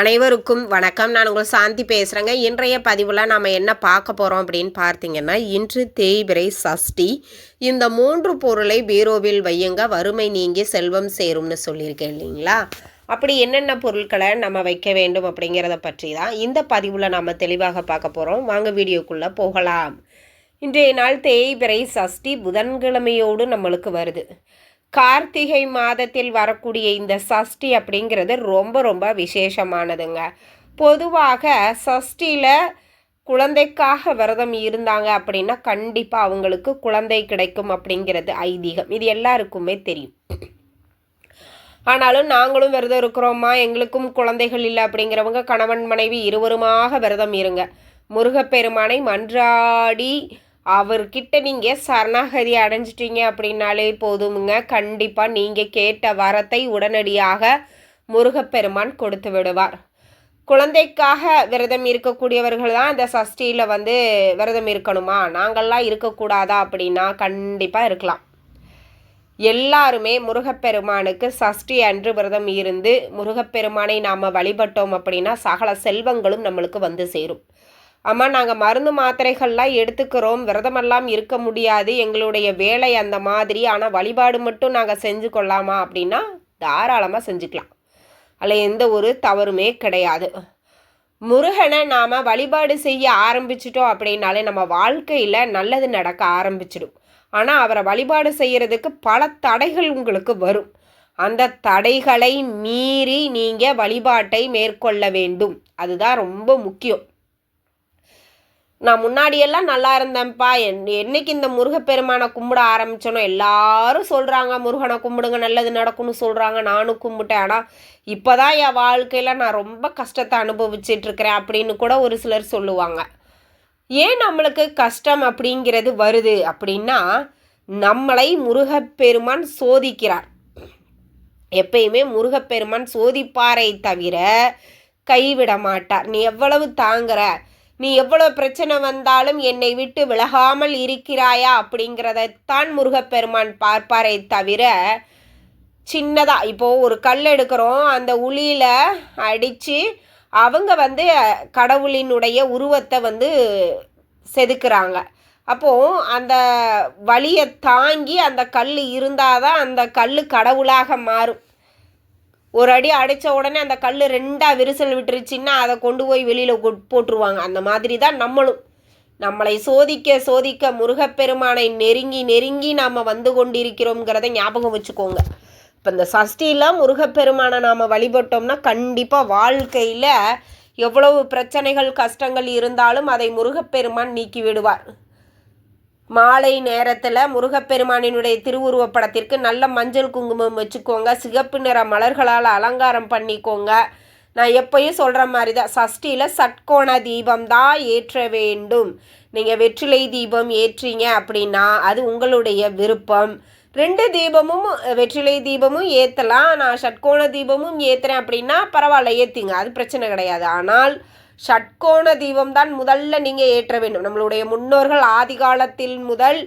அனைவருக்கும் வணக்கம். நான் உங்கள் சாந்தி பேசுகிறேங்க இன்றைய பதிவில் நாம் என்ன பார்க்க போகிறோம் அப்படின்னு பார்த்தீங்கன்னா இன்று தேய்பிரை சஷ்டி. இந்த மூன்று பொருளை பீரோவில் வையுங்க. வறுமை நீங்கி செல்வம் சேரும்னு சொல்லியிருக்கேன் இல்லைங்களா? அப்படி என்னென்ன பொருட்களை நம்ம வைக்க வேண்டும் அப்படிங்கிறத பற்றி தான் இந்த பதிவில் நாம் தெளிவாக பார்க்க போகிறோம் வாங்க வீடியோக்குள்ளே போகலாம். இன்றைய நாள் தேய்பிரை சஷ்டி புதன்கிழமையோடு நம்மளுக்கு வருது. கார்த்திகை மாதத்தில் வரக்கூடிய இந்த சஷ்டி அப்படிங்கிறது ரொம்ப ரொம்ப விசேஷமானதுங்க. பொதுவாக சஷ்டியில் குழந்தைக்காக விரதம் இருந்தாங்க அப்படின்னா கண்டிப்பாக அவங்களுக்கு குழந்தை கிடைக்கும் அப்படிங்கிறது ஐதீகம். இது எல்லாருக்குமே தெரியும். ஆனாலும் நாங்களும் விரதம் இருக்கிறோமா? எங்களுக்கும் குழந்தைகள் இல்லை அப்படிங்கிறவங்க கணவன் மனைவி இருவருமாக விரதம் இருங்க. முருகப்பெருமானை மன்றாடி அவர்கிட்ட நீங்கள் சரணாகதி அடைஞ்சிட்டீங்க அப்படின்னாலே போதுமுங்க. கண்டிப்பாக நீங்கள் கேட்ட வரத்தை உடனடியாக முருகப்பெருமான் கொடுத்து விடுவார். குழந்தைக்காக விரதம் இருக்கக்கூடியவர்கள் தான் இந்த சஷ்டியில் வந்து விரதம் இருக்கணுமா? நாங்கள்லாம் இருக்கக்கூடாதா அப்படின்னா கண்டிப்பாக இருக்கலாம். எல்லாருமே முருகப்பெருமானுக்கு சஷ்டி அன்று விரதம் இருந்து முருகப்பெருமானை நாம் வழிபட்டோம் அப்படின்னா சகல செல்வங்களும் நம்மளுக்கு வந்து சேரும். அம்மா நாங்கள் மருந்து மாத்திரைகள்லாம் எடுத்துக்கிறோம். விரதமெல்லாம் இருக்க முடியாது. எங்களுடைய வேலை அந்த மாதிரி. ஆனால் வழிபாடு மட்டும் நாங்கள் செஞ்சு கொள்ளாமா அப்படின்னா தாராளமாக செஞ்சுக்கலாம். அதில் எந்த ஒரு தவறுமே கிடையாது. முருகனை நாம் வழிபாடு செய்ய ஆரம்பிச்சிட்டோம் அப்படின்னாலே நம்ம வாழ்க்கையில் நல்லது நடக்க ஆரம்பிச்சிடும். ஆனால் அவரை வழிபாடு செய்கிறதுக்கு பல தடைகள் உங்களுக்கு வரும். அந்த தடைகளை மீறி நீங்கள் வழிபாட்டை மேற்கொள்ள வேண்டும். அதுதான் ரொம்ப முக்கியம். நான் முன்னாடியெல்லாம் நல்லா இருந்தேன்ப்பா. என் என்னைக்கு இந்த முருகப்பெருமானை கும்பிட ஆரம்பித்தனோ எல்லாரும் சொல்கிறாங்க முருகனை கும்பிடுங்க நல்லது நடக்கும்னு சொல்கிறாங்க நானும் கும்பிட்டேன். ஆனால் இப்போ தான் என் வாழ்க்கையில் நான் ரொம்ப கஷ்டத்தை அனுபவிச்சிட்ருக்கிறேன் அப்படின்னு கூட ஒரு சிலர் சொல்லுவாங்க. ஏன் நம்மளுக்கு கஷ்டம் அப்படிங்கிறது வருது அப்படின்னா நம்மளை முருகப்பெருமான் சோதிக்கிறார். எப்பயுமே முருகப்பெருமான் சோதிப்பாரை தவிர கைவிட மாட்டார். நீ எவ்வளவு தாங்குற நீ எவ்வளோ பிரச்சனை வந்தாலும் என்னை விட்டு விலகாமல் இருக்கிறாயா அப்படிங்கிறதைத்தான் முருகப்பெருமான் பார்ப்பாரே தவிர சின்னதாக இப்போது ஒரு கல் எடுக்கிறோம் அந்த உளியில் அடித்து அவங்க வந்து கடவுளினுடைய உருவத்தை வந்து செதுக்குறாங்க. அப்போது அந்த வழியை தாங்கி அந்த கல் இருந்தால் தான் அந்த கல் கடவுளாக மாறும். ஒரு அடி அடைச்ச உடனே அந்த கல் ரெண்டாக விரிசல் விட்டுருச்சுன்னா அதை கொண்டு போய் வெளியில் போட்டுருவாங்க. அந்த மாதிரி தான் நம்மளும். நம்மளை சோதிக்க சோதிக்க முருகப்பெருமானை நெருங்கி நெருங்கி நாம் வந்து கொண்டிருக்கிறோங்கிறத ஞாபகம் வச்சுக்கோங்க. இப்போ இந்த சஷ்டியெலாம் முருகப்பெருமானை நாம் வழிபட்டோம்னா கண்டிப்பாக வாழ்க்கையில் எவ்வளவு பிரச்சனைகள் கஷ்டங்கள் இருந்தாலும் அதை முருகப்பெருமான் நீக்கி விடுவார். மாலை நேரத்தில் முருகப்பெருமானினுடைய திருவுருவப் படத்திற்கு நல்ல மஞ்சள் குங்குமம் வச்சுக்கோங்க. சிகப்பு நிற மலர்களால் அலங்காரம் பண்ணிக்கோங்க. நான் எப்பயும் சொல்கிற மாதிரி தான் சஷ்டியில் சட்கோண தீபம் தான் ஏற்ற வேண்டும். நீங்கள் வெற்றிலை தீபம் ஏற்றீங்க அப்படின்னா அது உங்களுடைய விருப்பம். ரெண்டு தீபமும் வெற்றிலை தீபமும் ஏற்றலாம் நான் சட்கோண தீபமும் ஏற்றுறேன் அப்படின்னா பரவாயில்ல ஏற்றிங்க அது பிரச்சனை கிடையாது. ஆனால் ஷட்கோண தீபம் தான் முதல்ல நீங்கள் ஏற்ற வேண்டும். நம்மளுடைய முன்னோர்கள் ஆதி காலத்தில் முதல்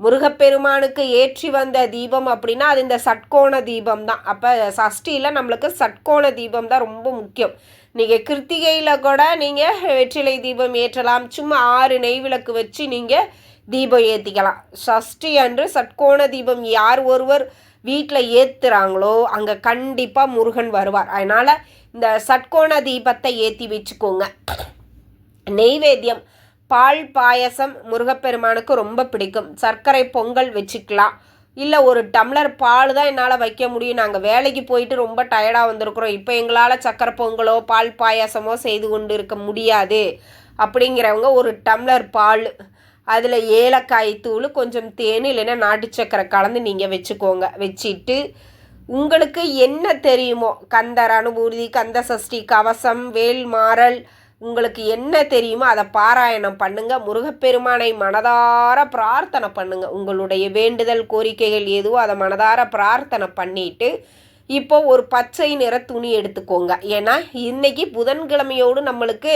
முருகப்பெருமானுக்கு ஏற்றி வந்த தீபம் அப்படின்னா அது இந்த சட்கோண தீபம் தான். அப்போ சஷ்டியில் நம்மளுக்கு சட்கோண தீபம் தான் ரொம்ப முக்கியம். நீங்கள் கிருத்திகையில் கூட நீங்கள் வெற்றிலை தீபம் ஏற்றலாம். சும்மா ஆறு நெய் விளக்கு வச்சு நீங்கள் தீபம் ஏற்றிக்கலாம் சஷ்டி அன்று சட்கோண தீபம் யார் ஒருவர் வீட்டில் ஏற்றுறாங்களோ அங்கே கண்டிப்பாக முருகன் வருவார். அதனால் இந்த சட்கோண தீபத்தை ஏற்றி வச்சுக்கோங்க. நெய்வேத்தியம் பால் பாயசம் முருகப்பெருமானுக்கு ரொம்ப பிடிக்கும். சர்க்கரை பொங்கல் வச்சுக்கலாம். இல்லை ஒரு டம்ளர் பால் தான் என்னால் வைக்க முடியும். நாங்கள் வேலைக்கு போயிட்டு ரொம்ப டயர்டாக வந்திருக்கிறோம். இப்போ எங்களால் சர்க்கரை பொங்கலோ பால் பாயாசமோ செய்து கொண்டு இருக்க முடியாது. அப்படிங்கிறவங்க ஒரு டம்ளர் பால் அதில் ஏலக்காய் தூள் கொஞ்சம் தேன் இல்லைன்னா நாட்டு சக்கரை கலந்து நீங்கள் வச்சுக்கோங்க. வச்சுட்டு உங்களுக்கு என்ன தெரியுமோ கந்தர் அனுபூதி கந்த சஷ்டி கவசம் வேல் மாறல் உங்களுக்கு என்ன தெரியுமோ அதை பாராயணம் பண்ணுங்க. முருகப்பெருமானை மனதார பிரார்த்தனை பண்ணுங்க. உங்களுடைய வேண்டுதல் கோரிக்கைகள் எதுவோ அதை மனதார பிரார்த்தனை பண்ணிட்டு இப்போ ஒரு பச்சை நிற துணி எடுத்துக்கோங்க. ஏன்னா இன்னைக்கு புதன்கிழமையோடு நம்மளுக்கு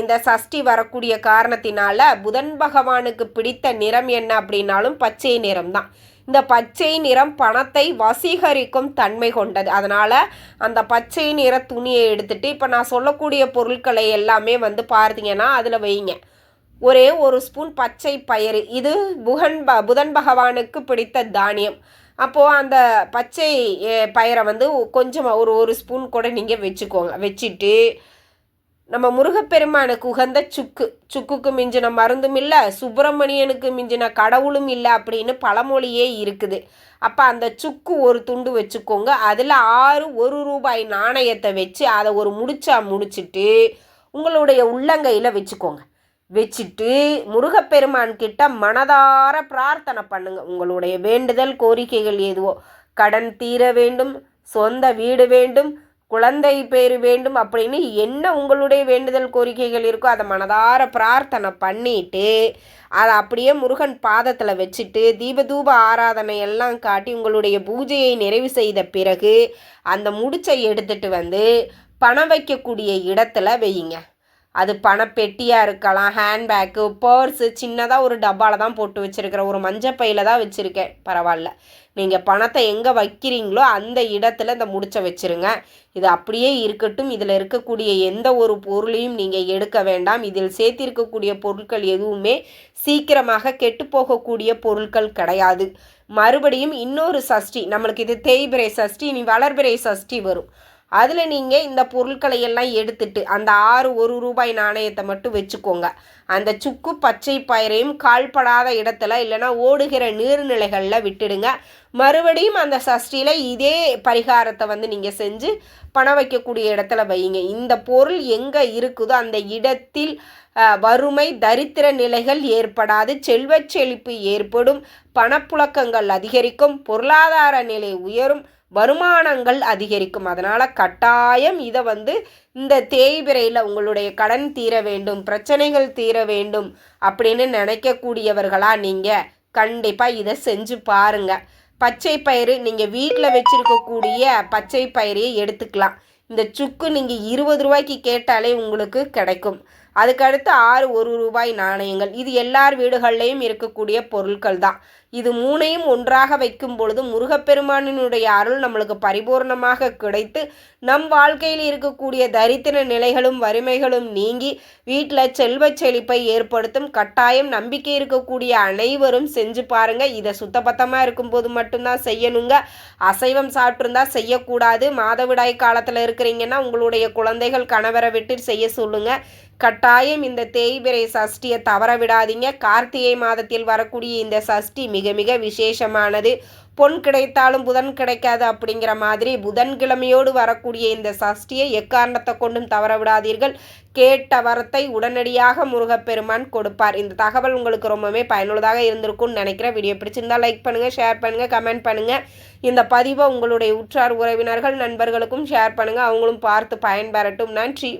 இந்த சஷ்டி வரக்கூடிய காரணத்தினால புதன் பகவானுக்கு பிடித்த நிறம் என்ன அப்படின்னாலும் பச்சை நிறம் தான். இந்த பச்சை நிறம் பணத்தை வசீகரிக்கும் தன்மை கொண்டது. அதனால் அந்த பச்சை நிற துணியை எடுத்துட்டு இப்போ நான் சொல்லக்கூடிய பொருட்களை எல்லாமே வந்து பார்த்தீங்கன்னா அதில் வைங்க. ஒரே ஒரு ஸ்பூன் பச்சை பயிறு. இது புகன் ப புதன் பகவானுக்கு பிடித்த தானியம். அப்போது அந்த பச்சை பயிரை வந்து கொஞ்சமாக ஒரு ஒரு ஸ்பூன் கூட நீங்கள் வச்சுக்கோங்க. வச்சுட்டு நம்ம முருகப்பெருமானுக்கு உகந்த சுக்கு சுக்குக்கு மிஞ்சின மருந்தும் இல்லை சுப்பிரமணியனுக்கு மிஞ்சின கடவுளும் இல்லை அப்படின்னு பழமொழியே இருக்குது. அப்போ அந்த சுக்கு ஒரு துண்டு வச்சுக்கோங்க. அதில் ஆறு ஒரு ரூபாய் நாணயத்தை வச்சு அதை ஒரு முடிச்சா முடிச்சிட்டு உங்களுடைய உள்ளங்கையில் வச்சுக்கோங்க. வச்சுட்டு முருகப்பெருமான் கிட்ட மனதார பிரார்த்தனை பண்ணுங்க. உங்களுடைய வேண்டுதல் கோரிக்கைகள் எதுவோ கடன் தீர வேண்டும் சொந்த வீடு வேண்டும் குழந்தை பேர் வேண்டும் அப்படின்னு என்ன உங்களுடைய வேண்டுதல் கோரிக்கைகள் இருக்கோ அதை மனதார பிரார்த்தனை பண்ணிட்டு அதை அப்படியே முருகன் பாதத்தில் வச்சுட்டு தீபதூப ஆராதனை எல்லாம் காட்டி உங்களுடைய பூஜையை நிறைவு செய்த பிறகு அந்த முடிச்சை எடுத்துட்டு வந்து பணம் வைக்கக்கூடிய இடத்துல வையுங்க. அது பணப்பெட்டியாக இருக்கலாம் ஹேண்ட்பேக்கு பர்ஸு சின்னதாக ஒரு டப்பாவில் தான் போட்டு வச்சுருக்கிறேன் ஒரு மஞ்சள் பையில் தான் வச்சுருக்கேன். பரவாயில்ல. நீங்கள் பணத்தை எங்கே வைக்கிறீங்களோ அந்த இடத்துல இந்த முடிச்சை வச்சுருங்க. இது அப்படியே இருக்கட்டும். இதில் இருக்கக்கூடிய எந்த ஒரு பொருளையும் நீங்கள் எடுக்க வேண்டாம். இதில் சேர்த்திருக்கக்கூடிய பொருட்கள் எதுவுமே சீக்கிரமாக கெட்டு போகக்கூடிய பொருட்கள் கிடையாது. மறுபடியும் இன்னொரு சஷ்டி. நம்மளுக்கு இது தேய்பிரை சஷ்டி இனி வளர்பிரை சஷ்டி வரும். அதில் நீங்கள் இந்த பொருட்களை எல்லாம் எடுத்துட்டு அந்த ஆறு ஒரு ரூபாய் நாணயத்தை மட்டும் வச்சுக்கோங்க. அந்த சுக்கு பச்சை பயிரையும் கால்படாத இடத்துல இல்லைன்னா ஓடுகிற நீர்நிலைகளில் விட்டுடுங்க. மறுபடியும் அந்த சஷ்டியில் இதே பரிகாரத்தை வந்து நீங்கள் செஞ்சு பணம் வைக்கக்கூடிய இடத்துல வையுங்க. இந்த பொருள் எங்கே இருக்குதோ அந்த இடத்தில் வறுமை தரித்திர நிலைகள் ஏற்படாது செல்வச் செழிப்பு ஏற்படும் பணப்புழக்கங்கள் அதிகரிக்கும் பொருளாதார நிலை உயரும் வருமானங்கள் அதிகரிக்கும். அதனால் கட்டாயம் இதை வந்து இந்த தேய்பிரையில் உங்களுடைய கடன் தீர வேண்டும் பிரச்சனைகள் தீர வேண்டும் அப்படின்னு நினைக்கக்கூடியவர்களா நீங்கள் கண்டிப்பாக இதை செஞ்சு பாருங்கள் பச்சை பயிறு நீங்கள் வீட்டில் வச்சுருக்கக்கூடிய பச்சை பயிரையே எடுத்துக்கலாம். இந்த சுக்கு நீங்கள் இருபது ரூபாய்க்கு கேட்டாலே உங்களுக்கு கிடைக்கும். அதுக்கடுத்து ஆறு ஒரு ரூபாய் நாணயங்கள். இது எல்லார் வீடுகள்லேயும் இருக்கக்கூடிய பொருட்கள் தான் இது மூணையும் ஒன்றாக வைக்கும் பொழுது முருகப்பெருமானினுடைய அருள் நம்மளுக்கு பரிபூர்ணமாக கிடைத்து நம் வாழ்க்கையில் இருக்கக்கூடிய தரித்திர நிலைகளும் வறுமைகளும் நீங்கி வீட்டில் செல்வச் செழிப்பை ஏற்படுத்தும் கட்டாயம் நம்பிக்கை இருக்கக்கூடிய அனைவரும் செஞ்சு பாருங்க. இதை சுத்தபத்தமாக இருக்கும்போது மட்டும்தான் செய்யணுங்க. அசைவம் சாப்பிட்ருந்தா செய்யக்கூடாது. மாதவிடாய் காலத்தில் இருக்கிறீங்கன்னா உங்களுடைய குழந்தைகள் கணவரை விட்டு செய்ய சொல்லுங்க. கட்டாயம் இந்த தேய்பிரை சஷ்டியை தவற விடாதீங்க. கார்த்திகை மாதத்தில் வரக்கூடிய இந்த சஷ்டி மிக மிக விசேஷமானது. பொன் கிடைத்தாலும் புதன் கிடைக்காது அப்படிங்கிற மாதிரி புதன்கிழமையோடு வரக்கூடிய இந்த சஷ்டியை எக்காரணத்தை கொண்டும் தவற விடாதீர்கள் கேட்ட வரத்தை உடனடியாக முருகப்பெருமான் கொடுப்பார். இந்த தகவல் உங்களுக்கு ரொம்பவே பயனுள்ளதாக இருந்திருக்கும்னு நினைக்கிறேன். வீடியோ பிடிச்சிருந்தால் லைக் பண்ணுங்கள் ஷேர் பண்ணுங்கள் கமெண்ட் பண்ணுங்கள் இந்த பதிவை உங்களுடைய உற்றார் உறவினர்கள் நண்பர்களுக்கும் ஷேர் பண்ணுங்கள் அவங்களும் பார்த்து பயன்பெறட்டும். நன்றி.